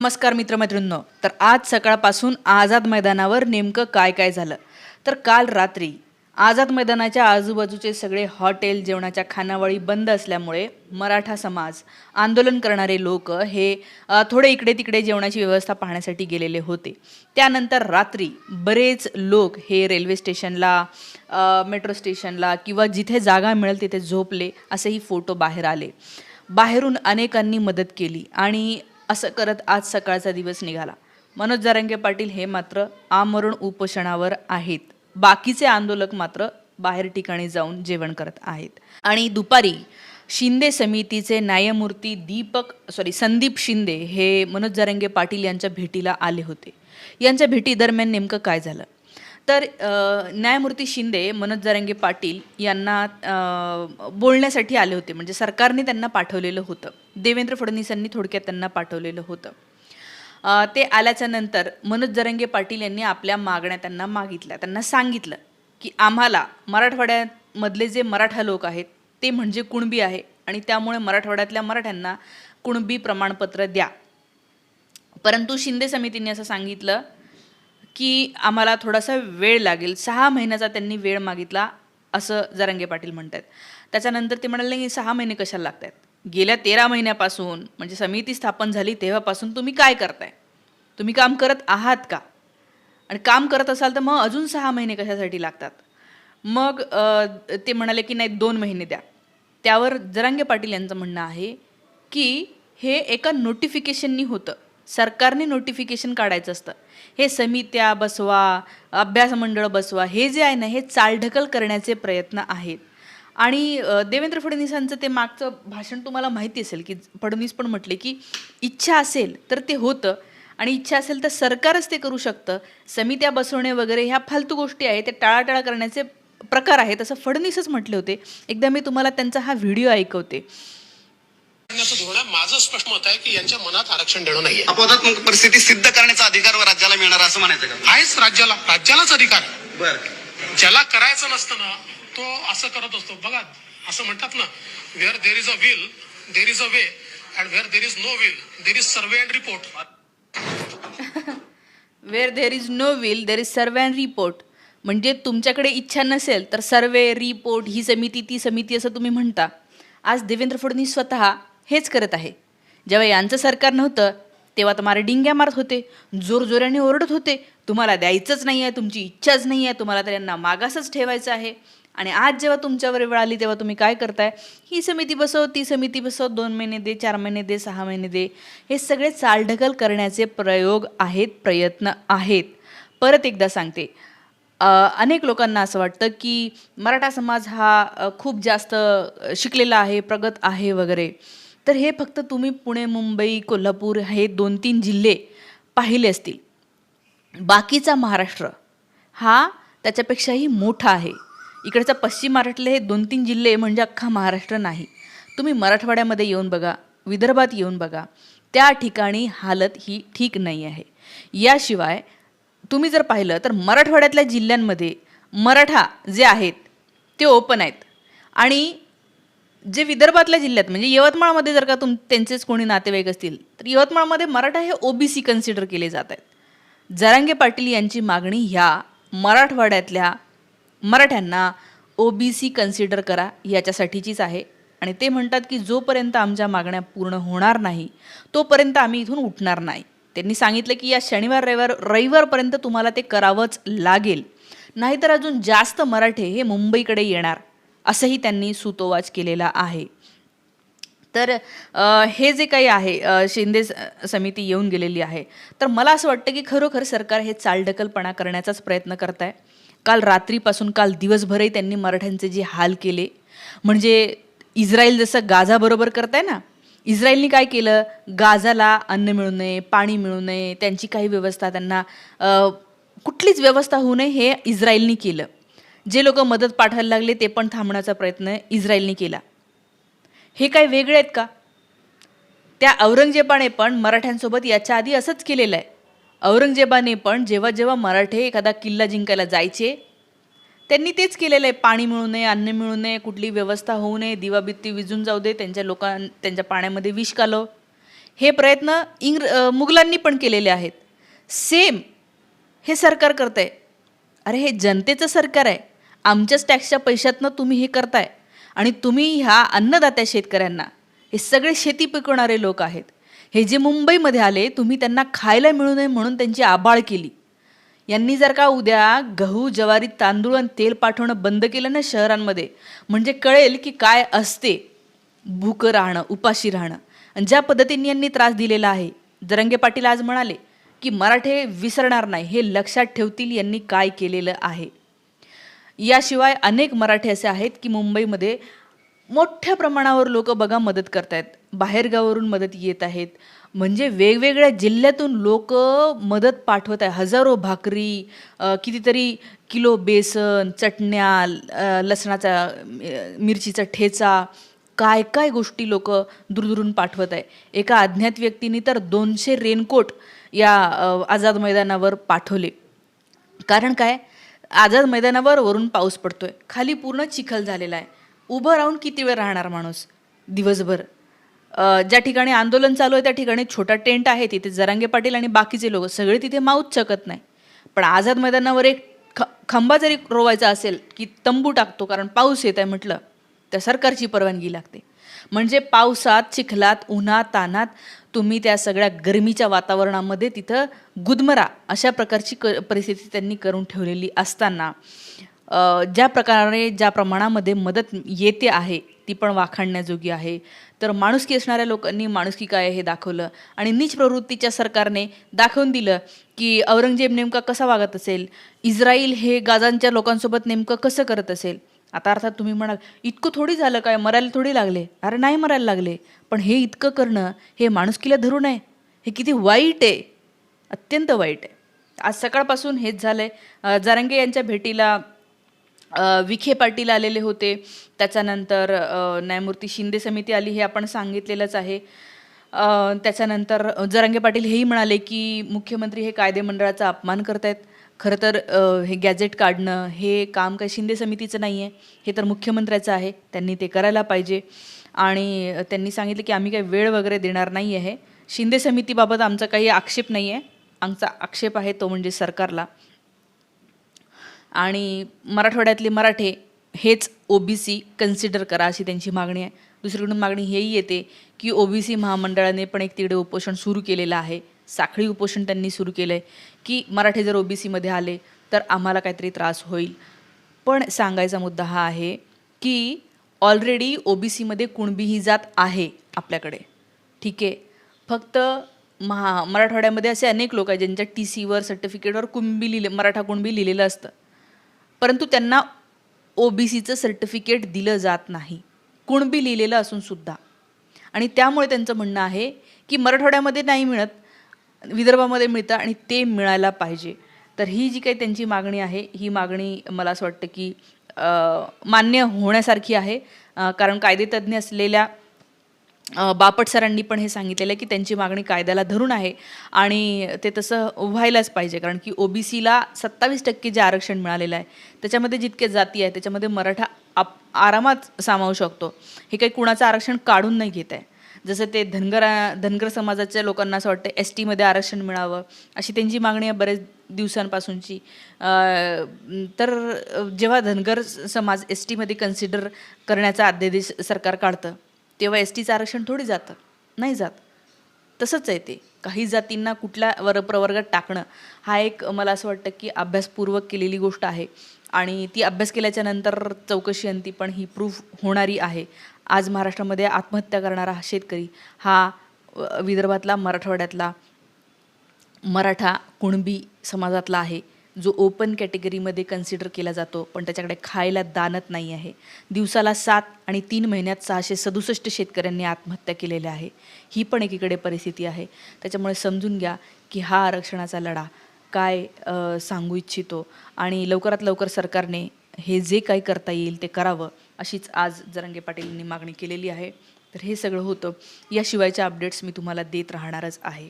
नमस्कार मित्रमैत्रिणींनो. तर आज सकाळपासून आझाद मैदानावर नेमकं काय काय झालं? तर काल रात्री आझाद मैदानाच्या आजूबाजूचे सगळे हॉटेल जेवणाच्या खानावळी बंद असल्यामुळे मराठा समाज आंदोलन करणारे लोक हे थोडे इकडे तिकडे जेवणाची व्यवस्था पाहण्यासाठी गेलेले होते. त्यानंतर रात्री बरेच लोक हे रेल्वे स्टेशनला मेट्रो स्टेशनला किंवा जिथे जागा मिळेल तिथे झोपले असेही फोटो बाहेर आले. बाहेरून अनेकांनी मदत केली आणि असं करत आज सकाळचा दिवस निघाला. मनोज जारंगे पाटील हे मात्र आमरण उपोषणावर आहेत. बाकीचे आंदोलक मात्र बाहेर ठिकाणी जाऊन जेवण करत आहेत. आणि दुपारी शिंदे समितीचे न्यायमूर्ती दीपक सॉरी संदीप शिंदे हे मनोज जारंगे पाटील यांच्या भेटीला आले होते. यांच्या भेटी दरम्यान नेमकं काय झालं? तर न्यायमूर्ती शिंदे मनोज जरंगे पाटील यांना बोलण्यासाठी आले होते. म्हणजे सरकारने त्यांना पाठवलेलं होतं. देवेंद्र फडणवीसांनी थोडक्यात त्यांना पाठवलेलं होतं. ते आल्याच्यानंतर मनोज जरंगे पाटील यांनी आपल्या मागण्या त्यांना मागितल्या. त्यांना सांगितलं की आम्हाला मराठवाड्यामधले जे मराठा लोक आहेत ते म्हणजे कुणबी आहे आणि त्यामुळे मराठवाड्यातल्या मराठ्यांना कुणबी प्रमाणपत्र द्या. परंतु शिंदे समितीने असं सांगितलं की आम्हाला थोडासा वेळ लागेल. सहा महिन्याचा त्यांनी वेळ मागितला असं जरांगे पाटील म्हणत आहेत त्याच्यानंतर ते म्हणाले की सहा महिने कशाला लागत आहेत गेल्या तेरा महिन्यापासून म्हणजे समिती स्थापन झाली तेव्हापासून तुम्ही काय करताय? तुम्ही काम करत आहात का? आणि काम करत असाल तर मग अजून सहा महिने कशासाठी लागतात? मग ते म्हणाले की नाही दोन महिने द्या. त्यावर जरांगे पाटील यांचं म्हणणं आहे की हे एका नोटिफिकेशननी होतं. सरकारने नोटिफिकेशन काढायचं असतं. हे समित्या बसवा अभ्यास मंडळ बसवा हे जे आहे ना हे चालढकल करण्याचे प्रयत्न आहेत. आणि देवेंद्र फडणवीसांचं ते मागचं भाषण तुम्हाला माहिती असेल की फडणवीस पण म्हटले की इच्छा असेल तर ते होतं आणि इच्छा असेल तर सरकारच ते करू शकतं. समित्या बसवणे वगैरे ह्या फालतू गोष्टी आहेत ते टाळाटाळ करण्याचे प्रकार आहेत. असं फडणवीसच म्हटले होते. एकदा मी तुम्हाला त्यांचा हा व्हिडिओ ऐकवते. धोरण आहे. माझं स्पष्ट मत आहे की यांच्या मनात आरक्षण देणं नाहीये. अपवादात्मक परिस्थिती सिद्ध करण्याचा अधिकार व राज्याला मिळणार असं म्हणायचं का? आहेच राज्याला. राज्यालाच अधिकार आहे. बर. ज्याला करायचं नसतं ना तो असं करत असतो. बघा असं म्हणतात ना where there is a will there is a way and where there is no will there is survey and report where there is no will there is survey and report म्हणजे तुमच्याकडे इच्छा नसेल तर सर्वे रिपोर्ट ही समिती ती समिती असं तुम्ही म्हणता. आज देवेंद्र फडणवीस स्वतः हेच करत आहे. जेव्हा यांचं सरकार नव्हतं तेव्हा तुम्हाला डिंग्या मारत होते जोरजोराने ओरडत होते. तुम्हाला द्यायचंच नाही आहे तुमची इच्छाच नाही आहे तुम्हाला तर यांना मागासच ठेवायचं आहे. आणि आज जेव्हा तुमच्यावर वेळ आली तेव्हा तुम्ही काय करताय? ही समिती बसव ती समिती बसव दोन महिने दे चार महिने दे सहा महिने दे. हे सगळे चालढकल करण्याचे प्रयोग आहेत प्रयत्न आहेत. परत एकदा सांगते. अनेक लोकांना असं वाटतं की मराठा समाज हा खूप जास्त शिकलेला आहे प्रगत आहे वगैरे. तर हे फक्त तुम्ही पुणे मुंबई कोल्हापूर हे दोन तीन जिल्हे पाहिले असतील. बाकीचा महाराष्ट्र हा त्याच्यापेक्षाही मोठा आहे. इकडचा पश्चिम महाराष्ट्रातले हे दोन तीन जिल्हे म्हणजे अख्खा महाराष्ट्र नाही. तुम्ही मराठवाड्यामध्ये येऊन बघा विदर्भात येऊन बघा त्या ठिकाणी हालत ही ठीक नाही आहे. याशिवाय तुम्ही जर पाहिलं तर मराठवाड्यातल्या जिल्ह्यांमध्ये मराठा जे आहेत ते ओपन आहेत. आणि जे विदर्भातल्या जिल्ह्यात म्हणजे यवतमाळमध्ये जर का तुम त्यांचेच कोणी नातेवाईक असतील तर यवतमाळमध्ये मराठा हे ओबीसी कन्सिडर केले जात आहेत. जरांगे पाटील यांची मागणी ह्या मराठवाड्यातल्या मराठ्यांना ओबीसी कन्सिडर करा याच्यासाठीचीच आहे. आणि ते म्हणतात की जोपर्यंत आमच्या मागण्या पूर्ण होणार नाही तोपर्यंत आम्ही इथून उठणार नाही. त्यांनी सांगितलं की या शनिवार रविवार रविवारपर्यंत तुम्हाला ते करावंच लागेल. नाहीतर अजून जास्त मराठे हे मुंबईकडे येणार. असंही त्यांनी सुतोवाच केलेला आहे. तर हे जे काही आहे शिंदे स- समिती येऊन गेलेली आहे तर मला असं वाटतं की खरोखर सरकार हे चालढकलपणा करण्याचाच प्रयत्न करत आहे काल रात्रीपासून काल दिवसभरही त्यांनी मराठ्यांचे जे हाल केले म्हणजे इस्रायल जसं गाझाबरोबर करताय ना इस्रायलनी काय केलं? गाझाला अन्न मिळू नये पाणी मिळू नये त्यांची काही व्यवस्था त्यांना कुठलीच व्यवस्था होऊ नये हे इस्रायलनी केलं. जे लोक मदत पाठवायला लागले ते पण थांबण्याचा प्रयत्न इस्रायलने केला. हे काय वेगळे आहेत का? त्या औरंगजेबाने पण मराठ्यांसोबत याच्या आधी असंच केलेलं आहे. औरंगजेबाने पण जेव्हा जेव्हा मराठे एखादा किल्ला जिंकायला जायचे त्यांनी तेच केलेलं आहे. पाणी मिळू नये अन्न मिळू नये कुठली व्यवस्था होऊ नये दिवाबित्ती विजून जाऊ दे त्यांच्या लोकां त्यांच्या पाण्यामध्ये विष कालव हे प्रयत्न इंग्र मुघलांनी पण केलेले आहेत. सेम हे सरकार करत आहे अरे हे जनतेचं सरकार आहे. आमच्याच टॅक्सच्या पैशातनं तुम्ही हे करताय. आणि तुम्ही ह्या अन्नदात्या शेतकऱ्यांना हे सगळे शेती पिकवणारे लोक आहेत. हे जे मुंबईमध्ये आले तुम्ही त्यांना खायला मिळू नये म्हणून त्यांची आबाळ केली. यांनी जर का उद्या गहू ज्वारी तांदूळ आणि तेल पाठवणं बंद केलं ना शहरांमध्ये म्हणजे कळेल की काय असते भूकं राहणं उपाशी राहणं. आणि ज्या पद्धतीने यांनी त्रास दिलेला आहे जरंगे पाटील आज म्हणाले की मराठे विसरणार नाही हे लक्षात ठेवतील यांनी काय केलेलं आहे. याशिवाय अनेक मराठी असे आहेत की मुंबईमध्ये मोठ्या प्रमाणावर लोक बघा मदत करतायत. बाहेरगावावरून मदत येत आहेत. म्हणजे वेगवेगळ्या जिल्ह्यातून लोक मदत पाठवत आहे हजारो भाकरी कितीतरी किलो बेसन चटण्या लसणाचा मिरचीचा ठेचा काय काय गोष्टी लोक दूरदूरून पाठवत आहे एका अज्ञात व्यक्तीने तर दोनशे रेनकोट या आझाद मैदानावर पाठवले. कारण काय? आझाद मैदानावर वरून पाऊस पडतोय. खाली पूर्ण चिखल झालेला आहे. उभं राहून किती वेळ राहणार माणूस? दिवसभर. ज्या ठिकाणी आंदोलन चालू आहे त्या ठिकाणी छोटा टेंट आहे तिथे जरांगे पाटील आणि बाकीचे लोक सगळे तिथे माऊच शकत नाही. पण आझाद मैदानावर एक ख खंबा जरी रोवायचा असेल की तंबू टाकतो कारण पाऊस येत आहे म्हटलं तर सरकारची परवानगी लागते. म्हणजे पावसात चिखलात उन्हात तानात तुम्ही त्या सगळ्या गरमीच्या वातावरणामध्ये तिथं गुदमरा अशा प्रकारची क परिस्थिती त्यांनी करून ठेवलेली असताना ज्या प्रकारे ज्या प्रमाणामध्ये मदत येते आहे ती पण वाखाणण्याजोगी आहे. तर माणुसकी असणाऱ्या लोकांनी माणुसकी काय हे दाखवलं आणि नीच प्रवृत्तीच्या सरकारने दाखवून दिलं की औरंगजेब नेमका कसा वागत असेल? इस्रायल हे गाजांच्या लोकांसोबत नेमकं कसं करत असेल? आता अर्थात तुम्ही म्हणाल इतकं थोडी झालं काय? मरायला थोडी लागले. अरे नाही मरायला लागले. पण हे इतकं करणं हे माणुसकीला धरू नये. हे किती वाईट आहे. अत्यंत वाईट आहे. आज सकाळपासून हेच झालं आहे जारंगे यांच्या भेटीला विखे पाटील आलेले होते. त्याच्यानंतर न्यायमूर्ती शिंदे समिती आली हे आपण सांगितलेलंच आहे. त्याच्यानंतर जरांगे पाटील हेही म्हणाले की मुख्यमंत्री हे कायदे मंडळाचा अपमान आहेत खरं तर हे गॅजेट काढणं हे काम काही शिंदे समितीचं नाही आहे हे तर मुख्यमंत्र्याचं आहे. त्यांनी ते करायला पाहिजे. आणि त्यांनी सांगितलं की आम्ही काही वेळ वगैरे देणार नाही आहे शिंदे समितीबाबत आमचा काही आक्षेप नाही आहे आमचा आक्षेप आहे तो म्हणजे सरकारला. आणि मराठवाड्यातले मराठे हेच ओ बी सी कन्सिडर करा अशी त्यांची मागणी आहे. दुसरीकडून मागणी हेही येते की ओ बी सी महामंडळाने पण एक तिकडे उपोषण सुरू केलेलं आहे. साखळी उपोषण त्यांनी सुरू केलं आहे की मराठे जर ओबीसीमध्ये आले तर आम्हाला काहीतरी त्रास होईल. पण सांगायचा मुद्दा हा आहे की ऑलरेडी ओबीसीमध्ये कुणबी ही जात आहे आपल्याकडे. ठीक आहे? फक्त महा मराठवाड्यामध्ये असे अनेक लोक आहेत ज्यांच्या टी सीवर सर्टिफिकेटवर कुणबी लिहिले मराठा कुणबी लिहिलेलं असतं. परंतु त्यांना ओबीसीचं सर्टिफिकेट दिलं जात नाही. कुणबी लिहिलेलं असून सुद्धा. आणि त्यामुळे त्यांचं म्हणणं आहे की मराठवाड्यामध्ये नाही मिळत. विदर्भामध्ये मिळतं आणि ते मिळायला पाहिजे. तर ही जी काही त्यांची मागणी आहे ही मागणी मला असं वाटतं की मान्य होण्यासारखी आहे. कारण कायदेतज्ञ असलेल्या बापट सरांनी पण हे सांगितलेलं आहे की त्यांची मागणी कायद्याला धरून आहे आणि ते तसं व्हायलाच पाहिजे. कारण की ओबीसीला सत्तावीस टक्के जे आरक्षण मिळालेलं आहे त्याच्यामध्ये जितके जाती आहे त्याच्यामध्ये मराठा आप आरामात सामावू शकतो. हे काही कुणाचं आरक्षण काढून नाही घेत आहे. जसं ते धनगर धनगर समाजाच्या लोकांना असं वाटतं एस टीमध्ये आरक्षण मिळावं अशी त्यांची मागणी आहे बरेच दिवसांपासूनची. तर जेव्हा धनगर समाज एस टीमध्ये कन्सिडर करण्याचा अध्यादेश सरकार काढतं तेव्हा एस टीचं आरक्षण थोडी जातं नाही जात. तसंच आहे ते. काही जातींना कुठल्या वर प्रवर्गात टाकणं हा एक मला असं वाटतं की अभ्यासपूर्वक केलेली गोष्ट आहे. आणि ती अभ्यास केल्याच्यानंतर चौकशी अंती पण ही प्रूफ होणारी आहे. आज महाराष्ट्रामध्ये आत्महत्या करणारा हा शेतकरी हा विदर्भातला मराठवाड्यातला मराठा कुणबी समाजातला आहे जो ओपन कॅटेगरीमध्ये कन्सिडर केला जातो पण त्याच्याकडे खायला दानत नाही आहे. दिवसाला सात आणि तीन महिन्यात सहाशे सदुसष्ट शेतकऱ्यांनी आत्महत्या केलेल्या आहे. ही पण एकीकडे परिस्थिती आहे. त्याच्यामुळे समजून घ्या की हा आरक्षणाचा लढा काय सांगू इच्छितो आणि लवकरात लवकर सरकारने हे जे काही करता येईल ते करावं. अशीच आज जरंगे पाटील यांनी मागणी केलेली आहे. तर हे सगळं होतं. याशिवायच्या अपडेट्स मी तुम्हाला देत राहणारच आहे.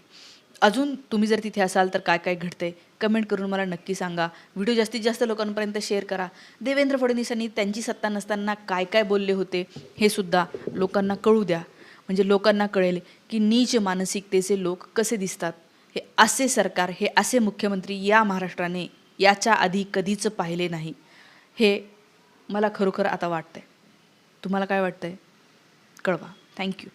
अजून तुम्ही जर तिथे असाल तर काय काय घडतंय कमेंट करून मला नक्की सांगा. व्हिडिओ जास्तीत जास्त लोकांपर्यंत शेअर करा. देवेंद्र फडणवीसांनी त्यांची सत्ता नसताना काय काय बोलले होते हे सुद्धा लोकांना कळू द्या. म्हणजे लोकांना कळेल की नीच मानसिकतेचे लोक कसे दिसतात. हे असे सरकार हे असे मुख्यमंत्री या महाराष्ट्राने याच्या आधी कधीच पाहिले नाही. हे मला खरोखर आता वाटतंय. तुम्हाला काय वाटतंय? कळवा. थँक्यू